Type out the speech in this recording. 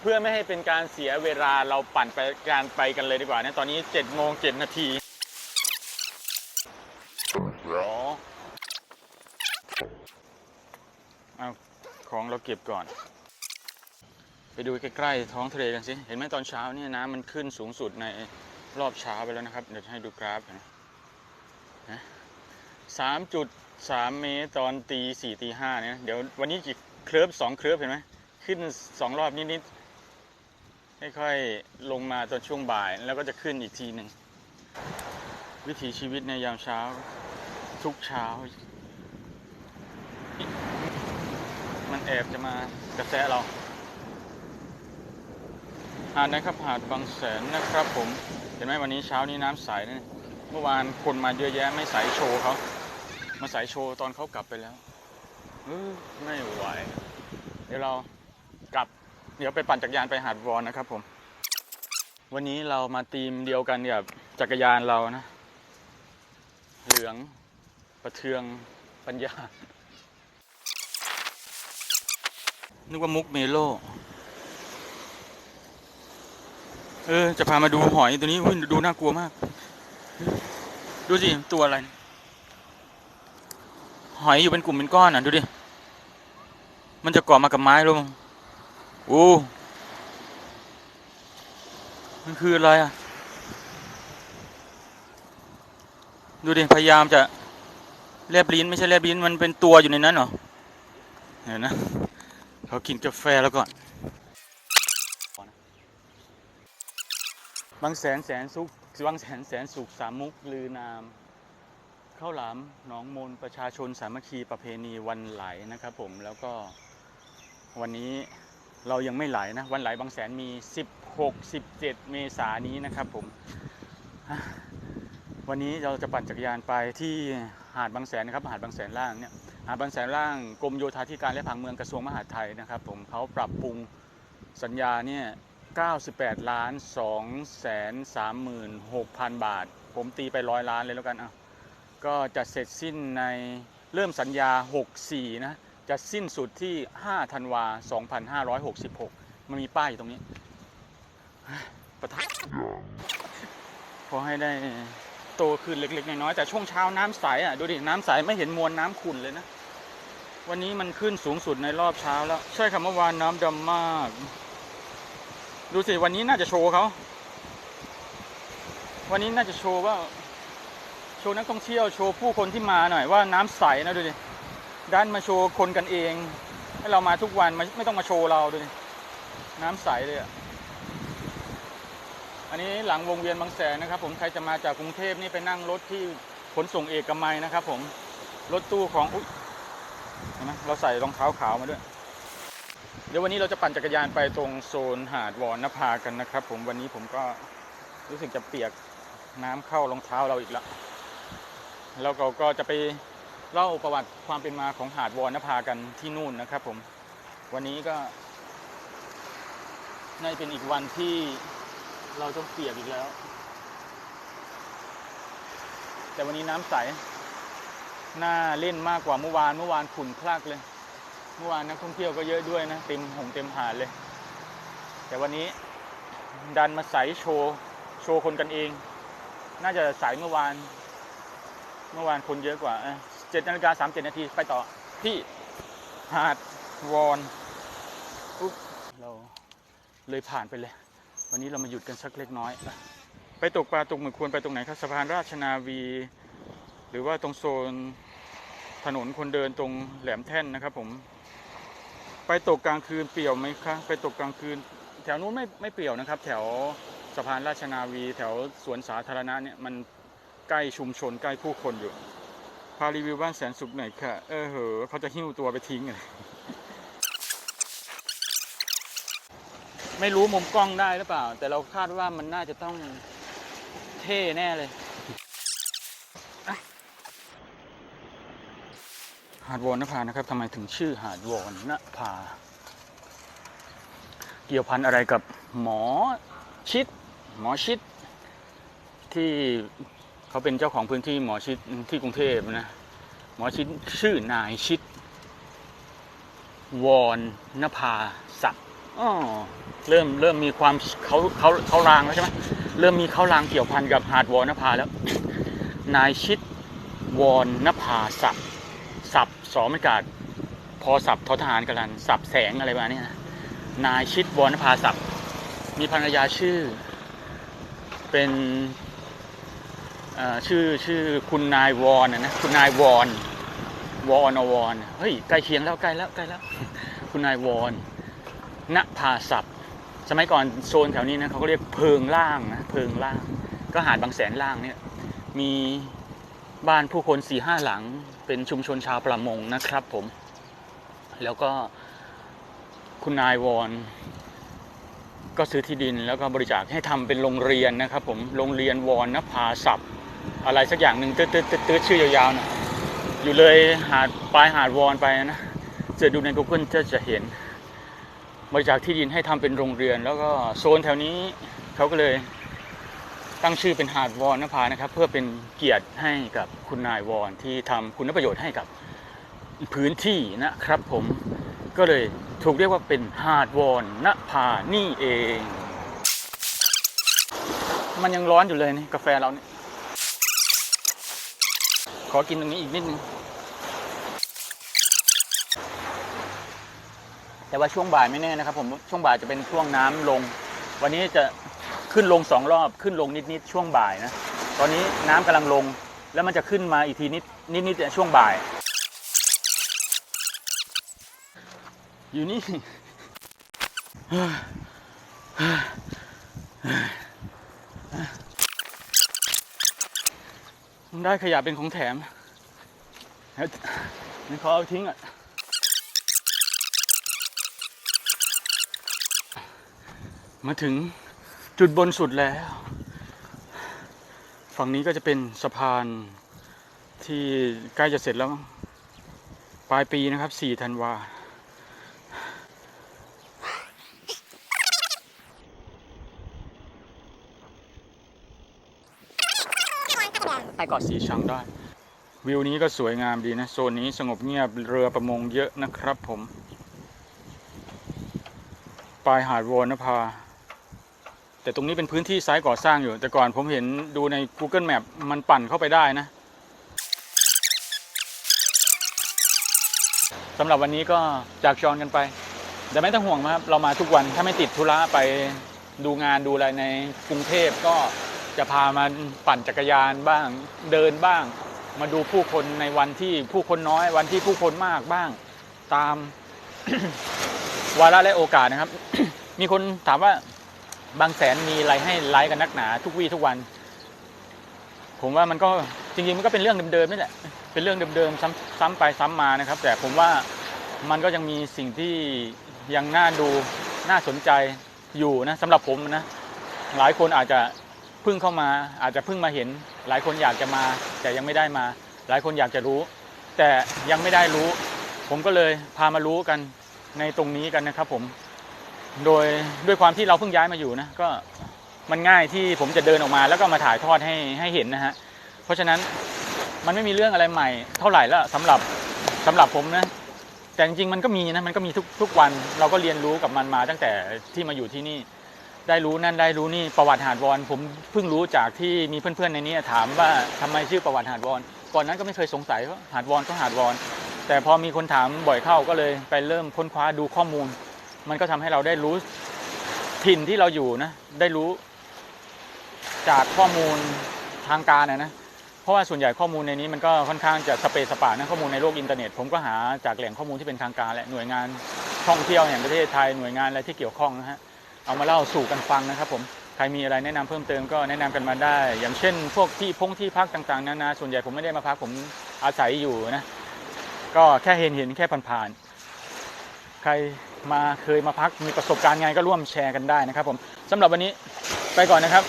เพื่อไม่ให้เป็นการเสียเวลาเราปั่นไปการไปกันเลยดีกว่านะตอนนี้7โมง7นาทีอเอาของเราเก็บก่อน ไปดูใกล้ๆท้องทะเลกันสิ เห็นไหมตอนเช้าเนี่ยน้ำมันขึ้นสูงสุดในรอบเช้าไปแล้วนะครับ เดี๋ยวให้ดูกราฟนะนะสามจุดสามเมตรตอนตีสี่ตีห้าเนี่ย เดี๋ยววันนี้กี่เคลิร์ฟสองเคลิร์ฟเห็นไหมขึ้นสองรอบนิดๆ ค่อยๆลงมาตอนช่วงบ่ายแล้วก็จะขึ้นอีกทีหนึ่ง วิถีชีวิตในยามเช้า ทุกเช้า มันแอบจะมากระแสเราหาดนะครับหาดบางแสนนะครับผม เห็นไหมวันนี้เช้านี้น้ำใสนะเมื่อวานคนมาเยอะแยะไม่ใสโชว์เขามาใสโชว์ตอนเขากลับไปแล้วเออไม่ไหว เดี๋ยวเรากลับ เดี๋ยวไปปั่นจักรยานไปหาดวอนนะครับผม วันนี้เรามาทีมเดียวกันกับจักรยานเรานะ เหลืองประเทืองปัญญา นึกว่ามุกเมโล เออ จะพามาดูหอยตัวนี้อุ้ยดูน่ากลัวมาก ดูสิ ตัวอะไร หอยอยู่เป็นกลุ่มเป็นก้อนอะ ดูดิ มันจะเกาะมากับไม้ลง โอ้มันคืออะไรอะ ดูดิ พยายามจะแลบลิ้นไม่ใช่แลบลิ้นมันเป็นตัวอยู่ในนั้นเหรอ เห็นนะ เขากินกาแฟแล้วก่อน บางแสนแสนสุขบางแสนแสนสุขสามมุกลือนามข้าวหลามหนองมนประชาชนสามัคคีประเพณีวันไหลนะครับผมแล้วก็วันนี้ เรายังไม่ไหลนะ วันไหลบางแสนมี 16 17 เมษายนนี้นะครับผม วันนี้เราจะปั่นจักรยานไปที่หาดบางแสนนะครับ หาดบางแสนล่างเนี่ย หาดบางแสนล่างกรมโยธาธิการและผังเมืองกระทรวงมหาดไทยนะครับผมเขาปรับปรุงสัญญาเนี่ย98 ล้าน2แสน36,000บาท ผมตีไปร้อยล้านเลยแล้วกันอะก็จะเสร็จสิ้นในเริ่มสัญญา 64 นะ จะสิ้นสุดที่ 5 ธันวา 2566 มันมีป้ายอยู่ตรงนี้ ประทับพอให้ได้โตขึ้นเล็กๆ น้อยๆ แต่ช่วงเช้าน้ำใสอะ ดูดิ น้ำใสไม่เห็นมวลน้ำขุ่นเลยนะ วันนี้มันขึ้นสูงสุดในรอบเช้าแล้ว ใช่ครับเมื่อวานน้ำดำมาก ดูสิ วันนี้น่าจะโชว์เขา วันนี้น่าจะโชว์ว่า โชว์นักท่องเที่ยว โชว์ผู้คนที่มาหน่อยว่าน้ำใสนะดูดิ ด้านมาโชว์คนกันเอง ให้เรามาทุกวันไม่ไม่ต้องมาโชว์เราดูดิน้ำใสเลยอะอันนี้หลังวงเวียนบางแสนนะครับ ผมใครจะมาจากกรุงเทพนี่ไปนั่งรถที่ขนส่งเอกมัยนะครับ ผมรถตู้ของอุ๊ยเห็นไหมเราใส่รองเท้าขาวมาด้วย เดี๋ยววันนี้เราจะปั่นจักรยานไปตรงโซนหาดวอนนภากันนะครับ ผมวันนี้ผมก็รู้สึกจะเปียกน้ำเข้ารองเท้าเราอีกแล้วแล้วเราก็จะไป เล่าประวัติความเป็นมาของหาดวอนภากันที่นู่นนะครับ ผม วันนี้ก็น่าจะเป็นอีกวันที่เราต้องเปียกอีกแล้ว แต่วันนี้น้ำใส น่าเล่นมากกว่าเมื่อวาน เมื่อวานขุ่นคลักเลย เมื่อวานนักท่องเที่ยวก็เยอะด้วยนะ เต็มหงเต็มหาดเลย แต่วันนี้ดันมาใสโชว์โชว์คนกันเอง น่าจะใสเมื่อวาน เมื่อวานคนเยอะกว่า เจ็ดนาฬิกาสามเจ็ดนาทีไปต่อที่หาดวอนอุ๊บเราเลยผ่านไปเลย วันนี้เรามาหยุดกันสักเล็กน้อย ไปตกปลาตกหมึกควรไปตรงไหนครับสะพานราชนาวี หรือว่าตรงโซนถนนคนเดินตรงแหลมแท่นนะครับผม ไปตกกลางคืนเปี่ยวไหมคะไปตกกลางคืน แถวนู้นไม่ไม่เปี่ยวนะครับ แถวสะพานราชนาวี แถวสวนสาธารณะเนี่ยมันใกล้ชุมชนใกล้ผู้คนอยู่ พารีวิวบ้านแสนสุขหน่อยค่ะ เออเหอะเขาจะหิ้วตัวไปทิ้งเลยไม่รู้มุมกล้องได้หรือเปล่า แต่เราคาดว่ามันน่าจะต้องเท่แน่เลยหาดวอนนภานะครับทำไมถึงชื่อหาดวอนนภา เกี่ยวพันอะไรกับหมอชิด หมอชิดที่ เขาเป็นเจ้าของพื้นที่หมอชิดที่กรุงเทพนะหมอชิดชื่อนายชิด วอนนภาศักดิ์อ๋อเริ่มเริ่มมีความเขาเขาเขารางแล้วใช่ไหมเริ่มมีเขารางเกี่ยวพันกับหาดวอนนภาแล้ว นายชิดวอนนภาสับสับสอมกาศพอสับทอทหารกันลันสับแสงอะไรประมาณนี้นะนายชิดวอนนภาสับมีภรรยาชื่อ เป็น ชื่อชื่อคุณนายวอนนะคุณนายวอนวอนอวอนเฮ้ยใกล้เคียงแล้วใกล้แล้วใกล้แล้ว คุณนายวอนณภาศัพท์สมัยก่อนโซนแถวนี้นะเขาก็เรียกเพิงล่างนะเพิงล่าง ก็หาดบางแสนล่างเนี่ยมีบ้านผู้คนสี่ห้าหลัง เป็นชุมชนชาวประมงนะครับผม แล้วก็คุณนายวอนก็ซื้อที่ดินแล้วก็บริจาคให้ทำเป็นโรงเรียนนะครับผมโรงเรียนวอนนภาศัพท์ อะไรสักอย่างหนึ่งตืดตืดตืดตืดชื่อยาวๆนะอยู่เลยหาดปลายหาดวอนไปนะจะดูใน Google จะจะเห็นบริจาคที่ดินให้ทำเป็นโรงเรียนแล้วก็โซนแถวนี้เขาก็เลยตั้งชื่อเป็นหาดวอนนภานะครับ เพื่อเป็นเกียรติให้กับคุณนายวอนที่ทำคุณประโยชน์ให้กับพื้นที่นะครับ ผมก็เลยถูกเรียกว่าเป็นหาดวอนนภานี่เอง มันยังร้อนอยู่เลยนี่กาแฟเราเนี่ย อกินตรงนี้อีกนิดนึง แต่ว่าช่วงบ่ายไม่แน่นะครับ ผมช่วงบ่ายจะเป็นช่วงน้ำลง วันนี้จะขึ้นลงสองรอบขึ้นลงนิดๆช่วงบ่ายนะ ตอนนี้น้ำกำลังลง แล้วมันจะขึ้นมาอีกทีนิดนิดๆเนี่ช่วงบ่าย อยู่นี่ ได้ขยะเป็นของแถมนี่เขาเอาทิ้งอะ มาถึงจุดบนสุดแล้ว ฝั่งนี้ก็จะเป็นสะพานที่ใกล้จะเสร็จแล้ว ปลายปีนะครับ 4 ธันวา ไปเกาะสีชังได้ วิวนี้ก็สวยงามดีนะ โซนนี้สงบเงียบเรือประมงเยอะนะครับผม ปลายหาดวอนภา แต่ตรงนี้เป็นพื้นที่ไซต์ก่อสร้างอยู่ แต่ก่อนผมเห็นดูใน Google Map มันปั่นเข้าไปได้นะสำหรับวันนี้ก็จากจอนกันไป แต่ไม่ต้องห่วงนะครับ เรามาทุกวันถ้าไม่ติดธุระไปดูงานดูอะไรในกรุงเทพก็ จะพามาปั่นจักรยานบ้างเดินบ้าง มาดูผู้คนในวันที่ผู้คนน้อยวันที่ผู้คนมากบ้าง ตาม วาระและโอกาสนะครับ มีคนถามว่าบางแสนมีอะไรให้ไลฟ์กันนักหนา ทุกวี่ทุกวัน ผมว่ามันก็จริงๆมันก็เป็นเรื่องเดิมๆนี่แหละเป็นเรื่องเดิมๆซ้ำซ้ำไปซ้ำมานะครับ แต่ผมว่ามันก็ยังมีสิ่งที่ยังน่าดูน่าสนใจอยู่นะสำหรับผมนะหลายคนอาจจะ พิ่งเข้ามาอาจจะเพิ่งมาเห็น หลายคนอยากจะมา แต่ยังไม่ได้มา หลายคนอยากจะรู้ แต่ยังไม่ได้รู้ ผมก็เลยพามารู้กันในตรงนี้กันนะครับผมโดยด้วยความที่เราเพิ่งย้ายมาอยู่นะก็มันง่ายที่ผมจะเดินออกมา แล้วก็มาถ่ายทอดให้ให้เห็นนะฮะเพราะฉะนั้นมันไม่มีเรื่องอะไรใหม่ เท่าไหร่แล้วสำหรับสำหรับผมนะแต่จริงๆมันก็มีนะมันก็มีทุกทุกวันเราก็เรียนรู้กับมันมาตั้งแต่ที่มาอยู่ที่นี่ ได้รู้นั่นได้รู้นี่ประวัติหาดวอนผมเพิ่งรู้จากที่มีเพื่อนๆในนี้ถามว่าทำไมชื่อประวัติหาดวอนก่อนนั้นก็ไม่เคยสงสัยว่าหาดวอนก็หาดวอน แต่พอมีคนถามบ่อยเข้าก็เลยไปเริ่มค้นคว้าดูข้อมูล มันก็ทำให้เราได้รู้ถิ่นที่เราอยู่นะได้รู้ จากข้อมูลทางการนะนะเพราะว่าส่วนใหญ่ข้อมูลในนี้มันก็ค่อนข้างจะสเปซสปานะข้อมูลในโลกอินเทอร์เน็ตผมก็หาจากแหล่งข้อมูลที่เป็นทางการแหละหน่วยงานท่องเที่ยวแห่งประเทศไทยหน่วยงานอะไรที่เกี่ยวข้องนะฮะ เอามาเล่าสู่กันฟังนะครับผมใครมีอะไรแนะนำเพิ่มเติมก็แนะนำกันมาได้ อย่างเช่น พวกที่พงที่พักต่างๆนานาส่วนใหญ่ผมไม่ได้มาพักผมอาศัยอยู่นะ ก็แค่เห็นเห็นแค่ผ่านๆใครมาเคยมาพักมีประสบการณ์ไงก็ร่วมแชร์กันได้นะครับผมสำหรับวันนี้ไปก่อนนะครับ